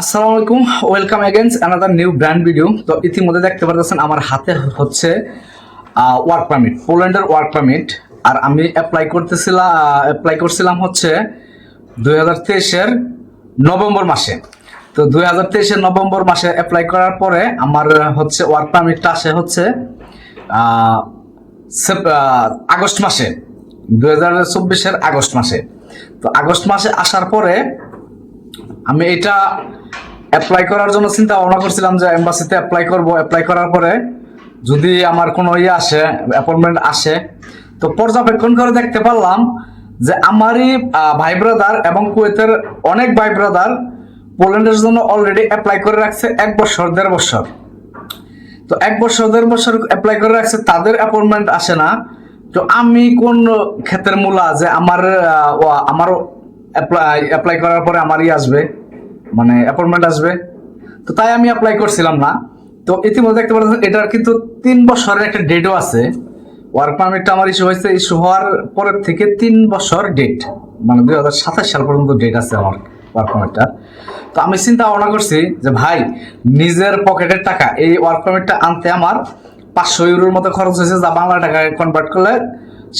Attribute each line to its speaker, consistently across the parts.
Speaker 1: আসসালামু আলাইকুম welcome again another new brand video তো ইতিমধ্যে দেখতে পাচ্ছেন আমার হাতে হচ্ছে ওয়ার্ক পারমিট পোল্যান্ডের ওয়ার্ক পারমিট আর আমি অ্যাপ্লাই করতেছিলাম অ্যাপ্লাই করছিলাম হচ্ছে দুই হাজার তেইশের নভেম্বর মাসে। তো দুই হাজার তেইশের নভেম্বর মাসে অ্যাপ্লাই করার পরে আমার হচ্ছে ওয়ার্ক পারমিটটা আসে হচ্ছে আগস্ট মাসে, দুই হাজার চব্বিশের আগস্ট মাসে। তো আগস্ট মাসে আসার পরে আমি এটা অ্যাপ্লাই করার জন্য চিন্তা ভাবনা করছিলাম যে এম্বাসিতে অ্যাপ্লাই করব। অ্যাপ্লাই করার পরে যদি আমার কোনো ইয়ে আসে অ্যাপয়েন্টমেন্ট আসে, তো পর্যবেক্ষণ করে দেখতে পারলাম যে আমারই ভাই ব্রাদার এবং কুয়েতের অনেক ভাই ব্রাদার পোল্যান্ডের জন্য অলরেডি অ্যাপ্লাই করে রাখছে এক বছর, দেড় বছর। তো এক বছর, দেড় বছর অ্যাপ্লাই করে রাখছে, তাদের অ্যাপয়েন্টমেন্ট আসে না। তো আমি কোন ক্ষেত্রের মূলা যে আমার আমার অ্যাপ্লাই অ্যাপ্লাই করার পরে আমারই আসবে মানে অ্যাপয়েন্টমেন্ট আসবে। তো তাই আমি অ্যাপ্লাই করছিলাম না। তো ইতিমধ্যে দেখতে পাচ্ছেন এটার কিন্তু তিন বছরের একটা ডেটও আছে। ওয়ার্ক পারমিটটা আমার ইস্যু হয়েছে ইস্যু হওয়ার পরের থেকে তিন বছর ডেট মানে দুই হাজার সাতাশ সাল পর্যন্ত ডেট আছে আমার ওয়ার্ক পারমিটটা তো আমি চিন্তা ভাবনা করছি যে, ভাই, নিজের পকেটের টাকা, এই ওয়ার্ক পারমিটটা আনতে আমার পাঁচশো ইউরোর মতো খরচ হয়েছে, যা বাংলা টাকায় কনভার্ট করলে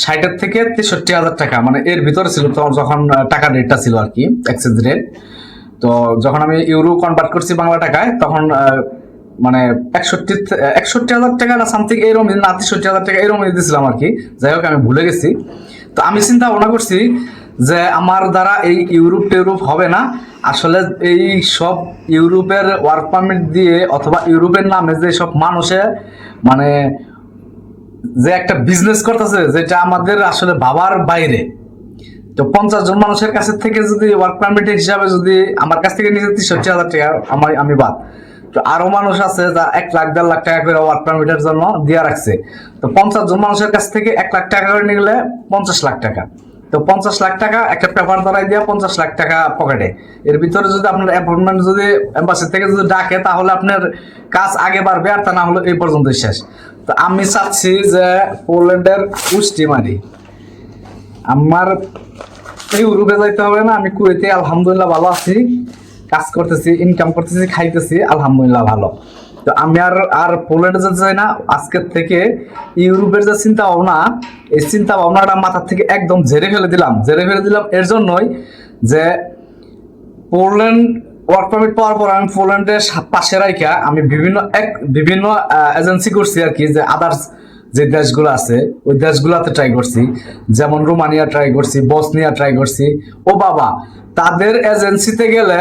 Speaker 1: ষাটের থেকে তেষট্টি হাজার টাকা মানে এর ভিতরে ছিল তখন যখন টাকার রেটটা ছিল আর কি এক্সচেঞ্জ রেট তো যখন আমি ইউরো কনভার্ট করছি বাংলা টাকায়, তখন মানে একষট্টি একষট্টি হাজার টাকা না সামথিং এরকম না তেষট্টি হাজার টাকা এরকম দিয়েছিলাম আর কি, যাই হোক আমি ভুলে গেছি। তো আমি চিন্তা ভাবনা করছি যে আমার দ্বারা এই ইউরোপ টেউরোপ হবে না, আসলে এই সব ইউরোপের ওয়ার্ক পারমিট দিয়ে অথবা ইউরোপের নামে যে সব মানুষে মানে যে একটা বিজনেস করতেছে, যেটা আমাদের আসলে ভাবার বাইরে। তো পঞ্চাশ জন মানুষের কাছে থেকে যদি ওয়ার্ক পারমিট হিসাবে যদি আমার কাছ থেকে নিজে তেষট্টি হাজার টাকা আমার আমি বাদ। তো আরও মানুষ আছে যা এক লাখ, দেড় লাখ টাকা করে ওয়ার্ক পারমিটের জন্য দিয়ে রাখছে। তো পঞ্চাশ জন মানুষের কাছ থেকে এক লাখ টাকা করে নিলে পঞ্চাশ লাখ টাকা। তো পঞ্চাশ লাখ টাকা একটা পেপার দ্বারাই দিয়ে পঞ্চাশ লাখ টাকা পকেটে। এর ভিতরে যদি আপনার অ্যাপয়েন্টমেন্ট যদি এম্বাসি থেকে যদি ডাকে, তাহলে আপনার কাজ আগে বাড়বে আর তা না হলে এই পর্যন্ত শেষ। তো আমি চাচ্ছি যে পোল্যান্ডের পুষ্টি মারি আমার ইউরোপে যাইতে হবে না, আমি কুয়েতে আলহামদুলিল্লাহ ভালো আছি, কাজ করতেছি ইনকাম করতেছি, খাইতেছি, আলহামদুলিল্লাহ ভালো। তো আমি আর আর পোল্যান্ডে যেতে চাই না, আজকের থেকে ইউরোপের যে চিন্তা ভাবনা এই চিন্তা ভাবনাটা মাথার থেকে একদম ঝেড়ে ফেলে দিলাম। ঝেড়ে ফেলে দিলাম এর জন্যই যে পোল্যান্ড ওয়ার্ক পারমিট পাওয়ার পর আমি পোল্যান্ডের পাশে রাইখা আমি বিভিন্ন এক, বিভিন্ন এজেন্সি করছি আর কি যে আদার্স যে দেশগুলো আছে, ওই দেশগুলোতে ট্রাই করছি। যেমন রোমানিয়া ট্রাই করছি, বসনিয়া ট্রাই করছি। ও বাবা, তাদের এজেন্সিতে গেলে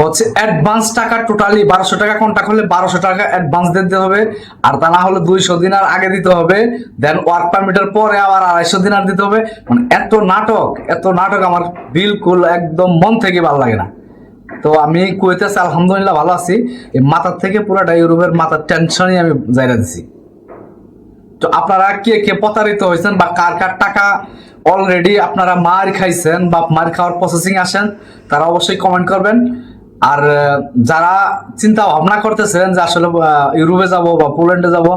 Speaker 1: হচ্ছে অ্যাডভান্স টাকা টোটালি বারোশো টাকা কন্ট্যাক্ট হলে বারোশো টাকা অ্যাডভান্স দিতে হবে। আর তা না হলে দুইশো দিনার আগে দিতে হবে। দেন ওয়ার্ক পারমিটের পরে আবার আড়াইশো দিনার দিতে হবে। মানে এত নাটক এত নাটক আমার বিলকুল একদম মন থেকে ভালো লাগে না। তো আমি কুয়েতে আলহামদুলিল্লাহ ভালো আছি। মাথার থেকে পুরোটা ইউরোপের মাথার টেনশনই আমি জায়গা দিছি। তো আপনারা কে কে প্রতারিত হয়েছেন বা কার কার টাকা অলরেডি আপনারা মার খাইছেন বা মার খাওয়ার প্রসেসিং আসেন, তারা অবশ্যই কমেন্ট করবেন। আর যারা চিন্তা ভাবনা করতেছেন যে আসলে ইউরোপে যাব বা পোল্যান্ডে যাব,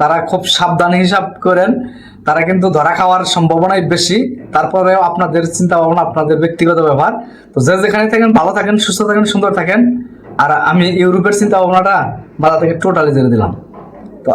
Speaker 1: তারা খুব সাবধান হিসাব করেন। তারা কিন্তু ধরা খাওয়ার সম্ভাবনাই বেশি। তারপরেও আপনাদের চিন্তা ভাবনা আপনাদের ব্যক্তিগত ব্যবহার তো যে যেখানে থাকেন, ভালো থাকেন, সুস্থ থাকেন, সুন্দর থাকেন। আর আমি ইউরোপের চিন্তা ভাবনাটা বাধা থেকে টোটালি জেনে দিলাম। তো